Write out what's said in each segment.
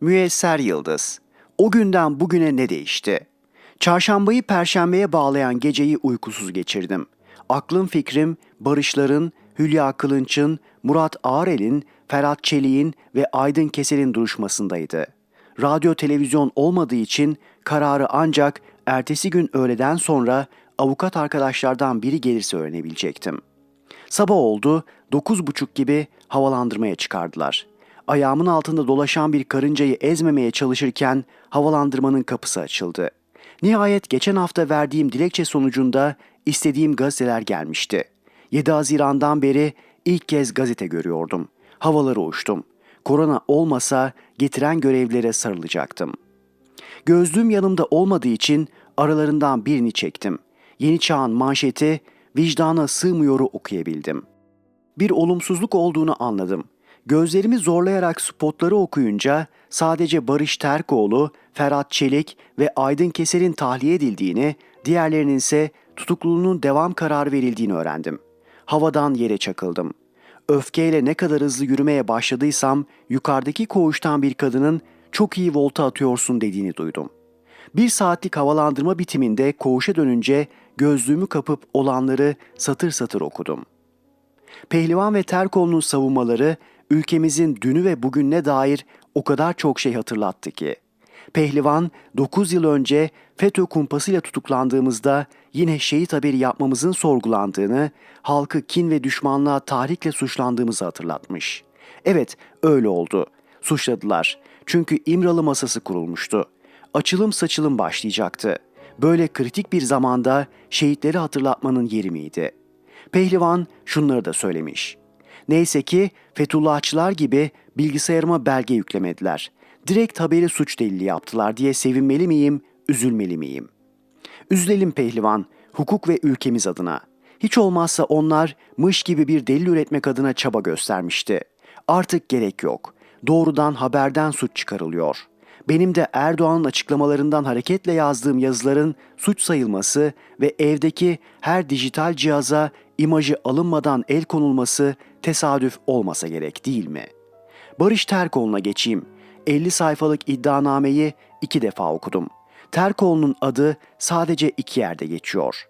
Müyesser Yıldız. O günden bugüne ne değişti? Çarşambayı perşembeye bağlayan geceyi uykusuz geçirdim. Aklım fikrim Barışların, Hülya Kılınç'ın, Murat Ağrel'in, Ferhat Çelik'in ve Aydın Keser'in duruşmasındaydı. Radyo televizyon olmadığı için kararı ancak ertesi gün öğleden sonra avukat arkadaşlardan biri gelirse öğrenebilecektim. Sabah oldu, dokuz buçuk gibi havalandırmaya çıkardılar. Ayağımın altında dolaşan bir karıncayı ezmemeye çalışırken havalandırmanın kapısı açıldı. Nihayet geçen hafta verdiğim dilekçe sonucunda istediğim gazeteler gelmişti. 7 Haziran'dan beri ilk kez gazete görüyordum. Havaları uçtum. Korona olmasa getiren görevlilere sarılacaktım. Gözlüğüm yanımda olmadığı için aralarından birini çektim. Yeni Çağ'ın manşeti vicdana sığmıyoru okuyabildim. Bir olumsuzluk olduğunu anladım. Gözlerimi zorlayarak spotları okuyunca sadece Barış Terkoğlu, Ferhat Çelik ve Aydın Keser'in tahliye edildiğini, diğerlerinin ise tutukluluğunun devam kararı verildiğini öğrendim. Havadan yere çakıldım. Öfkeyle ne kadar hızlı yürümeye başladıysam yukarıdaki koğuştan bir kadının çok iyi volta atıyorsun dediğini duydum. Bir saatlik havalandırma bitiminde koğuşa dönünce gözlüğümü kapıp olanları satır satır okudum. Pehlivan ve Terkoğlu'nun savunmaları ülkemizin dünü ve bugününe dair o kadar çok şey hatırlattı ki. Pehlivan 9 yıl önce FETÖ kumpasıyla tutuklandığımızda yine şehit haberi yapmamızın sorgulandığını, halkı kin ve düşmanlığa tahrikle suçlandığımızı hatırlatmış. Evet, öyle oldu. Suçladılar. Çünkü İmralı masası kurulmuştu. Açılım saçılım başlayacaktı. Böyle kritik bir zamanda şehitleri hatırlatmanın yeri miydi? Pehlivan şunları da söylemiş. Neyse ki Fethullahçılar gibi bilgisayarıma belge yüklemediler. Direkt haberi suç delili yaptılar diye sevinmeli miyim, üzülmeli miyim? Üzülelim pehlivan, hukuk ve ülkemiz adına. Hiç olmazsa onlar mış gibi bir delil üretmek adına çaba göstermişti. Artık gerek yok. Doğrudan haberden suç çıkarılıyor. Benim de Erdoğan'ın açıklamalarından hareketle yazdığım yazıların suç sayılması ve evdeki her dijital cihaza imajı alınmadan el konulması tesadüf olmasa gerek değil mi? Barış Terkoğlu'na geçeyim. 50 sayfalık iddianameyi iki defa okudum. Terkoğlu'nun adı sadece iki yerde geçiyor.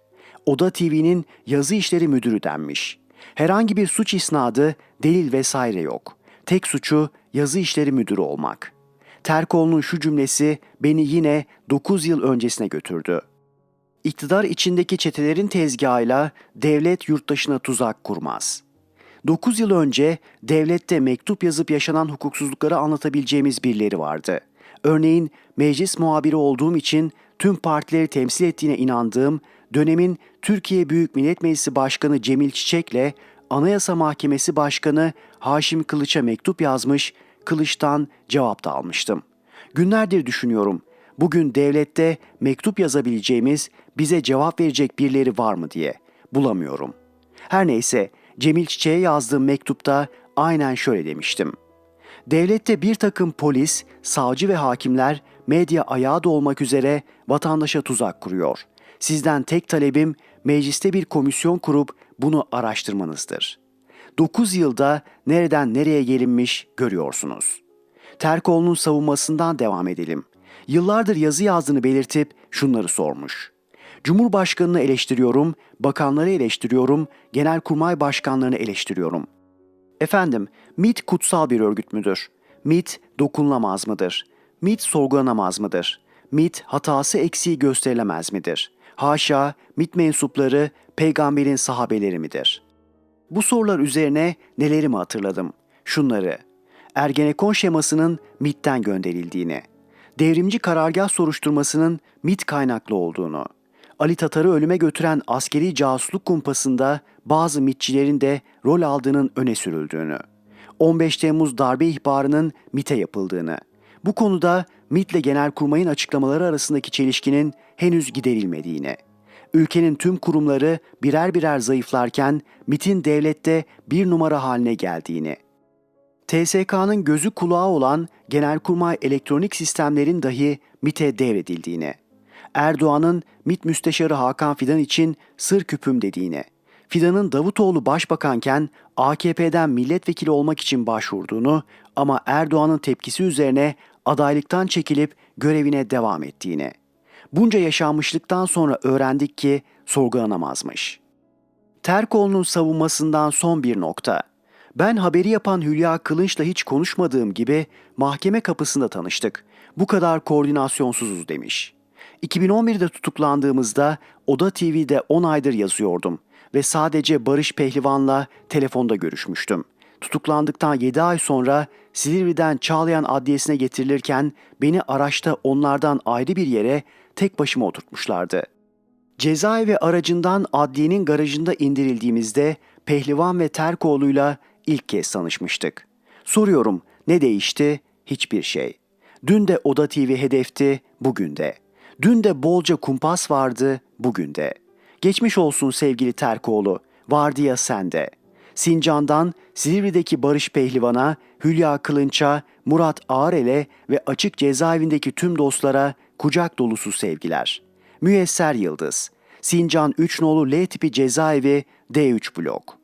Oda TV'nin yazı işleri müdürü denmiş. Herhangi bir suç isnadı, delil vesaire yok. Tek suçu yazı işleri müdürü olmak. Terkoğlu'nun şu cümlesi beni yine 9 yıl öncesine götürdü. İktidar içindeki çetelerin tezgahıyla devlet yurttaşına tuzak kurmaz. 9 yıl önce devlette mektup yazıp yaşanan hukuksuzlukları anlatabileceğimiz birileri vardı. Örneğin meclis muhabiri olduğum için tüm partileri temsil ettiğine inandığım dönemin Türkiye Büyük Millet Meclisi Başkanı Cemil Çiçek'le Anayasa Mahkemesi Başkanı Haşim Kılıç'a mektup yazmış, Kılıç'tan cevap da almıştım. Günlerdir düşünüyorum. Bugün devlette mektup yazabileceğimiz, bize cevap verecek birileri var mı diye. Bulamıyorum. Her neyse, Cemil Çiçek'e yazdığım mektupta aynen şöyle demiştim. Devlette bir takım polis, savcı ve hakimler medya ayağı da olmak üzere vatandaşa tuzak kuruyor. Sizden tek talebim mecliste bir komisyon kurup bunu araştırmanızdır. 9 yılda nereden nereye gelinmiş görüyorsunuz. Terkoğlu'nun savunmasından devam edelim. Yıllardır yazı yazdığını belirtip şunları sormuş. Cumhurbaşkanını eleştiriyorum, bakanları eleştiriyorum, genelkurmay başkanlarını eleştiriyorum. Efendim, MIT kutsal bir örgüt müdür? MIT dokunulamaz mıdır? MIT sorgulanamaz mıdır? MIT hatası eksiği gösterilemez midir? Haşa, MIT mensupları peygamberin sahabeleri midir? Bu sorular üzerine nelerimi hatırladım? Şunları. Ergenekon şemasının MIT'ten gönderildiğini, devrimci karargah soruşturmasının MIT kaynaklı olduğunu, Ali Tatar'ı ölüme götüren askeri casusluk kumpasında bazı MITçilerin de rol aldığının öne sürüldüğünü, 15 Temmuz darbe ihbarının MIT'e yapıldığını, bu konuda MIT'le Genelkurmay'ın açıklamaları arasındaki çelişkinin henüz giderilmediğini, ülkenin tüm kurumları birer birer zayıflarken MIT'in devlette bir numara haline geldiğini, TSK'nın gözü kulağı olan Genelkurmay elektronik sistemlerin dahi MIT'e devredildiğini, Erdoğan'ın MİT Müsteşarı Hakan Fidan için sır küpüm dediğini, Fidan'ın Davutoğlu başbakanken AKP'den milletvekili olmak için başvurduğunu ama Erdoğan'ın tepkisi üzerine adaylıktan çekilip görevine devam ettiğini. Bunca yaşanmışlıktan sonra öğrendik ki sorgulanamazmış. Terkoğlu'nun savunmasından son bir nokta. Ben haberi yapan Hülya Kılınç'la hiç konuşmadığım gibi mahkeme kapısında tanıştık. Bu kadar koordinasyonsuzuz demiş. 2011'de tutuklandığımızda Oda TV'de 10 aydır yazıyordum ve sadece Barış Pehlivan'la telefonda görüşmüştüm. Tutuklandıktan 7 ay sonra Silivri'den Çağlayan Adliyesi'ne getirilirken beni araçta onlardan ayrı bir yere tek başıma oturtmuşlardı. Cezaevi aracından adliyenin garajında indirildiğimizde Pehlivan ve Terkoğlu'yla ilk kez tanışmıştık. Soruyorum ne değişti? Hiçbir şey. Dün de Oda TV hedefti, bugün de. Dün de bolca kumpas vardı, bugün de. Geçmiş olsun sevgili Terkoğlu, vardı ya sende. Sincan'dan Silivri'deki Barış Pehlivan'a, Hülya Kılınç'a, Murat Ağrel'e ve açık cezaevindeki tüm dostlara kucak dolusu sevgiler. Müyesser Yıldız, Sincan 3 nolu L tipi cezaevi D3 blok.